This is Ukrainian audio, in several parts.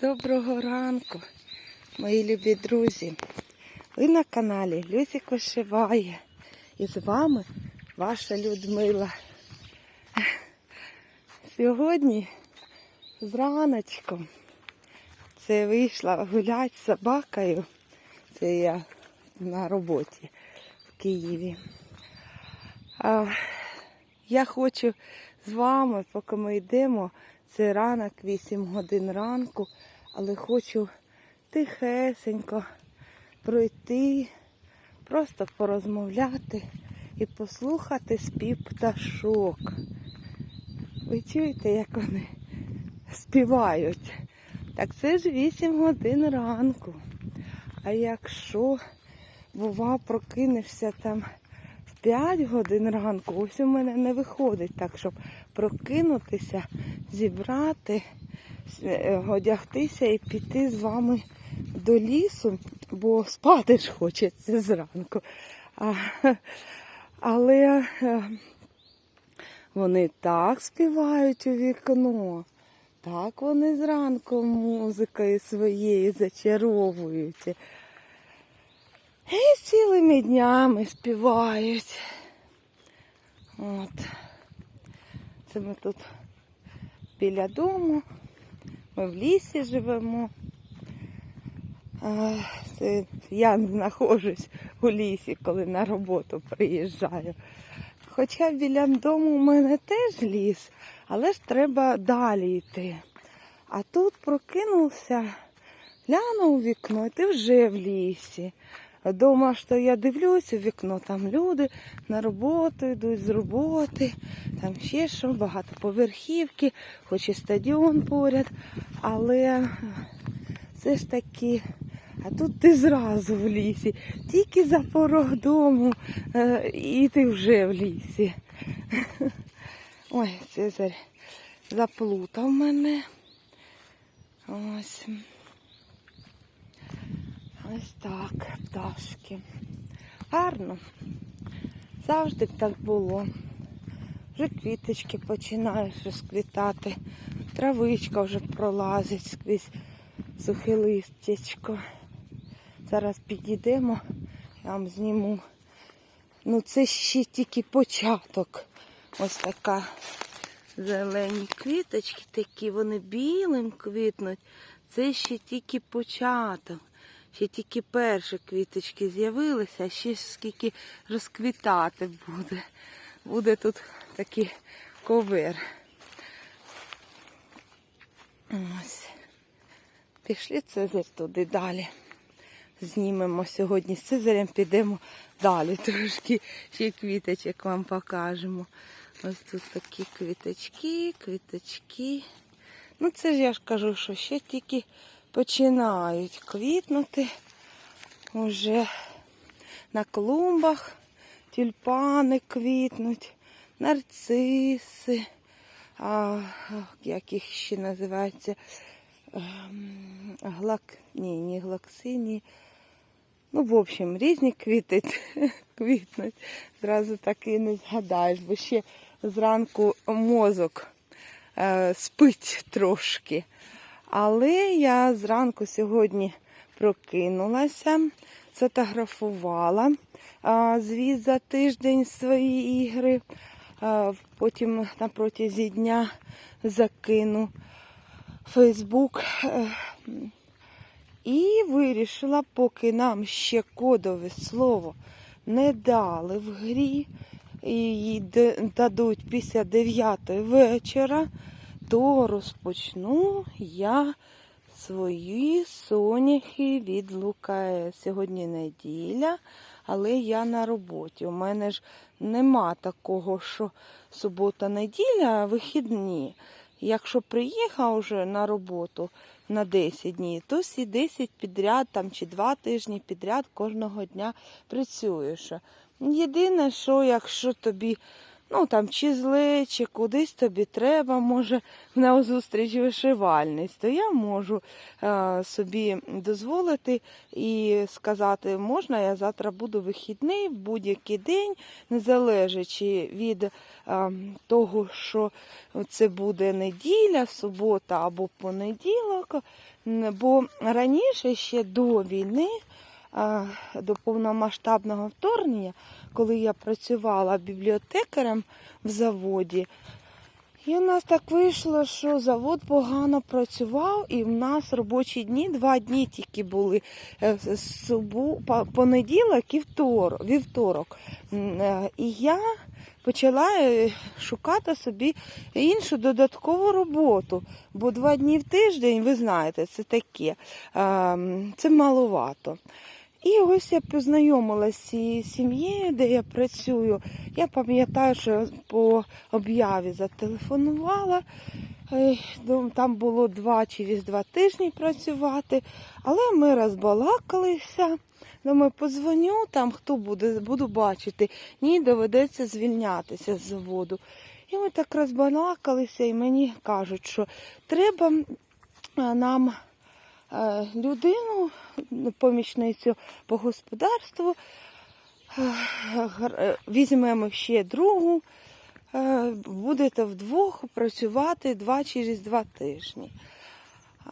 Доброго ранку, мої любі друзі. Ви на каналі Люсі Кошиває. І з вами ваша Людмила. Сьогодні зраночком це вийшла гуляти з собакою. Це я на роботі в Києві. А, я хочу з вами, поки ми йдемо, це ранок, 8 годин ранку, але хочу тихесенько пройти, просто порозмовляти і послухати спів пташок. Ви чуєте, як вони співають? Так це ж 8 годин ранку. А якщо, бува, прокинешся там 5 годин ранку, ось у мене не виходить так, щоб прокинутися, зібрати, е, одягтися і піти з вами до лісу, бо спати ж хочеться зранку. А, але е, вони так співають у вікно. Так вони зранку музикою своєю зачаровують. Цілими днями співають. От. Це ми тут біля дому. Ми в лісі живемо. Це я знаходжусь у лісі, коли на роботу приїжджаю. Хоча біля дому у мене теж ліс, але ж треба далі йти. А тут прокинувся, глянув у вікно, і ти вже в лісі. Дома що я дивлюсь у вікно, там люди на роботу йдуть з роботи, там ще що, багатоповерхівки, хоч і стадіон поряд, але все ж таки, а тут ти зразу в лісі, тільки за порог дому, е, і ти вже в лісі. Ой, Цезарь заплутав мене. Ось. Так, пташки. Гарно. Завжди так було. Вже квіточки починають розквітати. Травичка вже пролазить скрізь сухе листячко. Зараз підійдемо, я вам зніму. Ну це ще тільки початок. Ось така зелені квіточки такі, вони білим квітнуть. Це ще тільки початок. Ще тільки перші квіточки з'явилися, а ще скільки розквітати буде. Буде тут такий ковер. Ось. Пішли Цезарь туди далі. Знімемо сьогодні з Цезарем, підемо далі. Трошки ще квіточок вам покажемо. Ось тут такі квіточки, квіточки. Ну це ж я ж кажу, що ще тільки починають квітнути. Уже на клумбах тюльпани квітнуть, нарциси, а, як їх ще називається, Ем, глак, ні, не глаксині. Ну, в общем, різні квіти квітнуть. Зразу так і не згадаєш, бо ще зранку мозок е, спить трошки. Але я зранку сьогодні прокинулася, сфотографувала звіт за тиждень свої ігри. Потім на протязі дня закину Фейсбук. І вирішила, поки нам ще кодове слово не дали в грі, і дадуть після 9 вечора, то розпочну я свої соняхи від Лукає. Сьогодні неділя, але я на роботі. У мене ж нема такого, що субота-неділя, а вихідні. Якщо приїхав вже на роботу на 10 днів, то всі 10 підряд там, чи 2 тижні підряд кожного дня працюєш. Єдине, що якщо тобі ну там чи зле, чи кудись тобі треба, може на зустріч вишивальниць, то я можу е, собі дозволити і сказати, можна, я завтра буду вихідний в будь-який день, не залежачи від е, того, що це буде неділя, субота або понеділок. Бо раніше ще до війни, до повномасштабного вторгнення, коли я працювала бібліотекарем в заводі, і у нас так вийшло, що завод погано працював, і в нас робочі дні два дні тільки були е, субу, по- понеділок і второк, вівторок. Е, І я почала е, шукати собі іншу додаткову роботу, бо два дні в тиждень, ви знаєте, це таке, ем, це маловато. І ось я познайомилася з цією сім'єю, де я працюю. Я пам'ятаю, що по об'яві зателефонувала. Е, Там було два через два тижні працювати, але ми розбалакалися. Думаю, подзвоню там, хто буде, буду бачити. Ні, доведеться звільнятися з заводу. І ми так розбалакалися, і мені кажуть, що треба нам е, людину, ну, помічницю по господарству, е, е, візьмемо ще другу, е, будете вдвох працювати два через два тижні.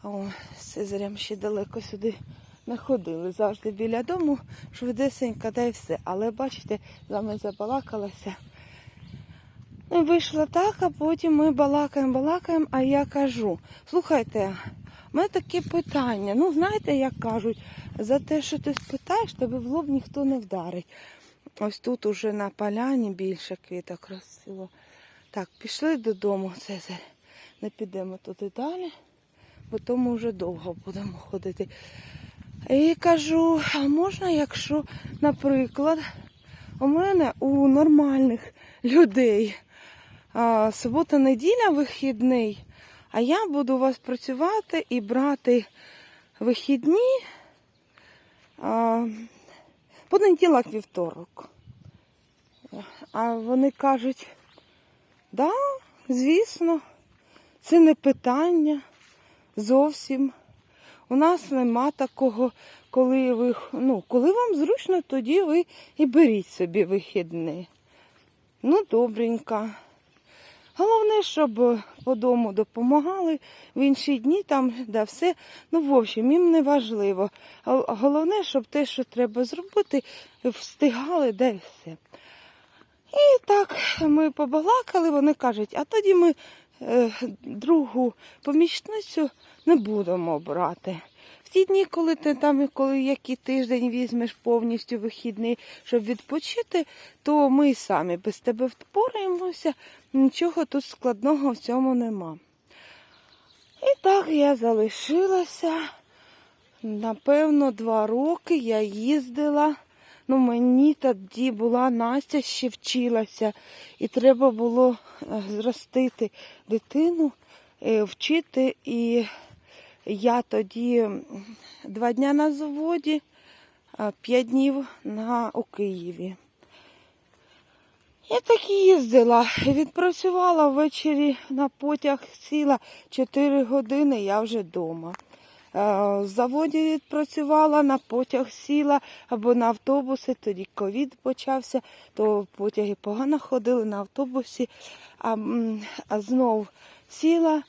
О, з Цезарем ще далеко сюди не ходили. Завжди біля дому, швидесенько, да й все. Але бачите, з вами забалакалася. Ну, вийшло так, а потім ми балакаємо, балакаємо, а я кажу, слухайте, у мене таке питання. Ну, знаєте, як кажуть, за те, що ти спитаєш, тебе в лоб ніхто не вдарить. Ось тут уже на поляні більше квіток красиво. Так, пішли додому, Цезарь. Не підемо туди далі, бо тому вже довго будемо ходити. І кажу, а можна, якщо, наприклад, у мене у нормальних людей а, субота-неділя вихідний, а я буду у вас працювати і брати вихідні а, понеділок вівторок. А вони кажуть, да, звісно, це не питання зовсім. У нас нема такого, коли ви, ну, коли вам зручно, тоді ви і беріть собі вихідний. Ну, добренько. Головне, щоб по дому допомагали в інші дні там, да все. Ну, в общем, їм не важливо. Головне, щоб те, що треба зробити, встигали, да і все. І так ми побалакали, вони кажуть, а тоді ми е, другу помічницю не будемо брати. Ті дні, коли ти там, коли який тиждень візьмеш повністю вихідний, щоб відпочити, то ми самі без тебе впораємося, нічого тут складного в цьому нема. І так я залишилася. Напевно, два роки я їздила. Ну, мені тоді була Настя ще вчилася, і треба було е, зростити дитину, е, вчити. І я тоді два дня на заводі, п'ять днів на, у Києві. Я так і їздила, відпрацювала ввечері на потяг, сіла 4 години, я вже вдома. В заводі відпрацювала, на потяг сіла або на автобуси, тоді ковід почався, то потяги погано ходили на автобусі, а, а знов сіла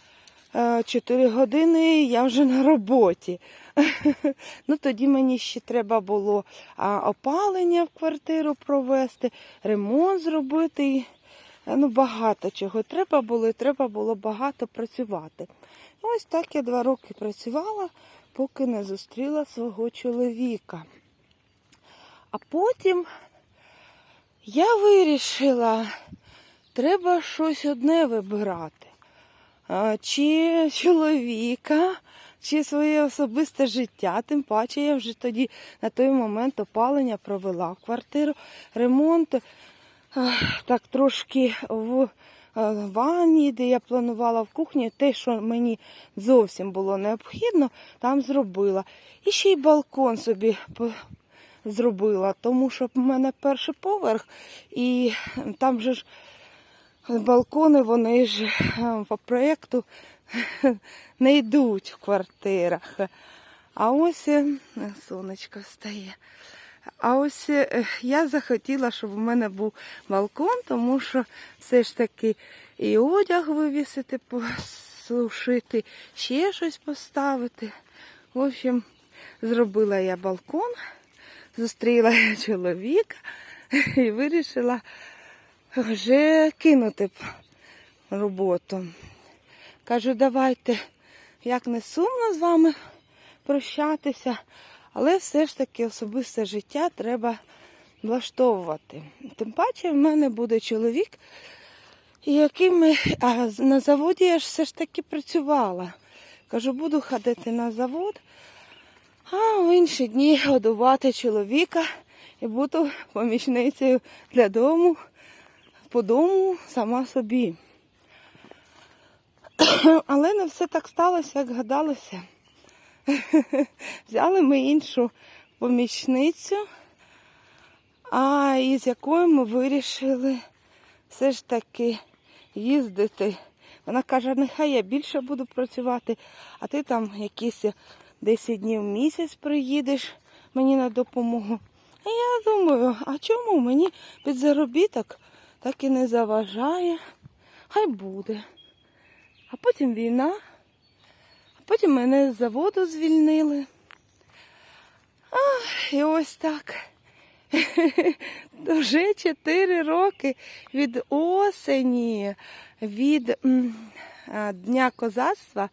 4 години, я вже на роботі. Ну, тоді мені ще треба було опалення в квартиру провести, ремонт зробити. е, Ну, багато чого треба було, і треба було багато працювати. Ось так я два роки працювала, поки не зустріла свого чоловіка. А потім я вирішила, треба щось одне вибирати. Чи чоловіка, чи своє особисте життя. Тим паче я вже тоді на той момент опалення провела в квартиру, ремонт так трошки в ванні, де я планувала в кухні, те, що мені зовсім було необхідно, там зробила. І ще й балкон собі зробила, тому що в мене перший поверх, і там же ж балкони, вони ж е, по проєкту не йдуть в квартирах. А ось е, сонечко стає. А ось е, я захотіла, щоб у мене був балкон, тому що все ж таки і одяг вивісити, посушити, ще щось поставити. В общем, зробила я балкон, зустріла я чоловіка і вирішила вже кинути б роботу. Кажу, давайте, як не сумно з вами прощатися, але все ж таки особисте життя треба влаштовувати. Тим паче в мене буде чоловік, яким а на заводі я ж все ж таки працювала. Кажу, буду ходити на завод, а в інші дні годувати чоловіка і буду помічницею для дому, по дому сама собі. Але не все так сталося, як гадалося. Взяли ми іншу помічницю, а із якою ми вирішили все ж таки їздити. Вона каже, нехай я більше буду працювати, а ти там якісь 10 днів в місяць приїдеш мені на допомогу. А я думаю, а чому мені під заробіток так і не заважає? Хай буде. А потім війна, а потім мене з заводу звільнили. А, і ось так. Вже 4 роки від осені, від Дня козацтва.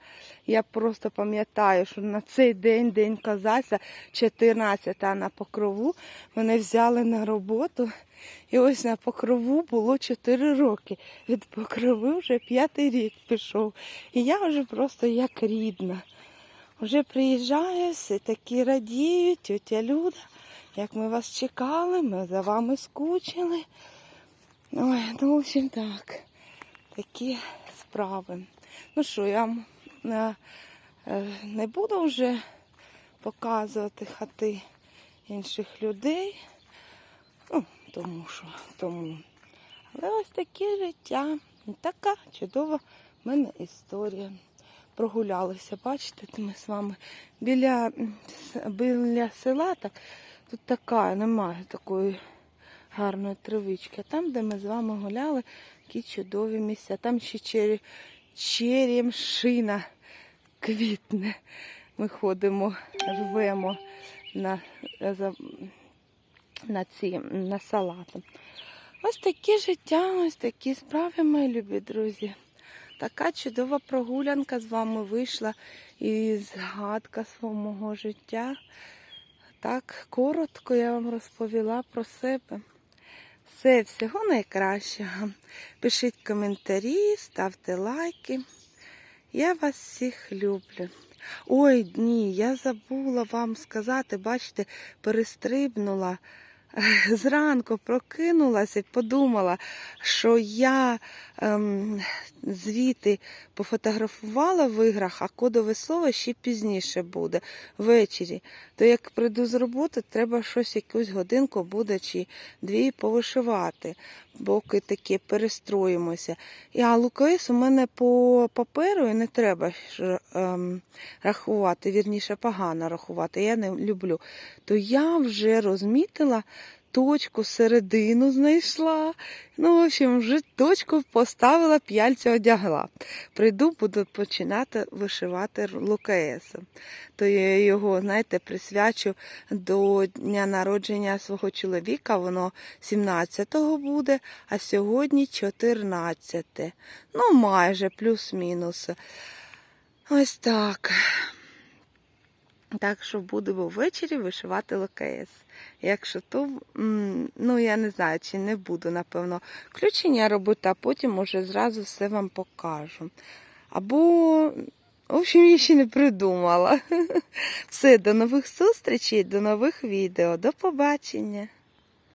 Я просто пам'ятаю, що на цей день, День козацтва, 14 на покрову, мене взяли на роботу. І ось на покрову було 4 роки. Від покрови вже п'ятий рік пішов. І я вже просто як рідна. Вже приїжджаю, всі такі радіють, тетя Люда, як ми вас чекали, ми за вами скучили. Ой, ну, в общем так, такі справи. Ну що, я е, е, не буду вже показувати хати інших людей. Тому що, тому. Але ось таке життя. Така чудова в мене історія. Прогулялися, бачите, ми з вами біля, біля села, так, тут така, немає такої гарної травички. Там, де ми з вами гуляли, які чудові місця. Там ще чері, черемшина квітне. Ми ходимо, рвемо на, на ці на салати. Ось таке життя, ось такі справи, мої любі друзі. Така чудова прогулянка з вами вийшла і згадка свого мого життя. Так коротко я вам розповіла про себе. Все, всього найкращого. Пишіть коментарі, ставте лайки. Я вас всіх люблю. Ой, ні, я забула вам сказати, бачите, перестрибнула. Зранку прокинулася і подумала, що я ем, звіти пофотографувала в іграх, а кодове слово ще пізніше буде, ввечері. То як прийду з роботи, треба щось якусь годинку буде чи дві повишивати, поки таке перестроїмося. І, а лукаїс у мене по паперу і не треба ем, рахувати, вірніше погано рахувати, я не люблю. То я вже розмітила точку середину знайшла. Ну, в общем, вже точку поставила, п'яльця одягла. Прийду, буду починати вишивати лукаєсом. То я його, знаєте, присвячу до дня народження свого чоловіка. Воно 17-го буде, а сьогодні 14. Ну, майже плюс-мінус. Ось так. Так що будемо ввечері вишивати ЛКС. Якщо то, ну я не знаю, чи не буду, напевно, включення робити, а потім уже зразу все вам покажу. Або, в общем, я ще не придумала. Все, до нових зустрічей, до нових відео. До побачення.